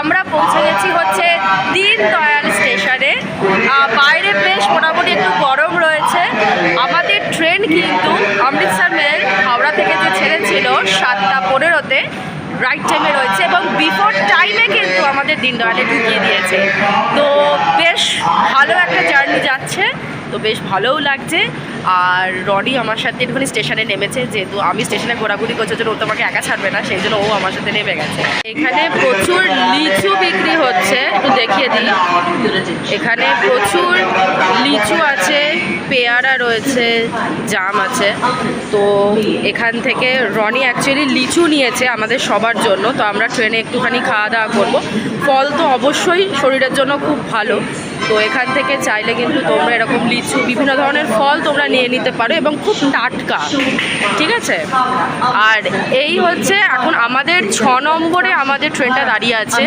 আমরা পৌঁছে গেছি হচ্ছে দিন দয়াল স্টেশনে বাইরে বেশ মোটামুটি একটু গরম রয়েছে। আমাদের ট্রেন কিন্তু অমৃতসর মেল হাওড়া থেকে যে ছেড়েছিল সাতটা পনেরোতে রাইট টাইমে রয়েছে এবং বিফোর টাইমে কিন্তু আমাদের দিন দয়ালে ঢুকিয়ে দিয়েছে। তো বেশ ভালো একটা জার্নি যাচ্ছে। তো বেশ ভালোও লাগছে। আর রনি আমার সাথে একটুখানি স্টেশনে নেমেছে, যেহেতু আমি স্টেশনে ঘোরাঘুরি করছি জন্য ও তোমাকে একা ছাড়বে না, সেই জন্য ও আমার সাথে নেমে গেছে। এখানে প্রচুর লিচু বিক্রি হচ্ছে, একটু দেখিয়ে দিই। এখানে প্রচুর লিচু আছে, পেয়ারা রয়েছে, জাম আছে। তো এখান থেকে রনি অ্যাকচুয়ালি লিচু নিয়েছে আমাদের সবার জন্য, তো আমরা ট্রেনে একটুখানি খাওয়া দাওয়া করব। ফল তো অবশ্যই শরীরের জন্য খুব ভালো। তো এখান থেকে চাইলে কিন্তু তোমরা এরকম লিচু, বিভিন্ন ধরনের ফল তোমরা নিয়ে নিতে পারো এবং খুব টাটকা, ঠিক আছে? আর এই হচ্ছে এখন আমাদের ছ নম্বরে আমাদের ট্রেনটা দাঁড়িয়ে আছে।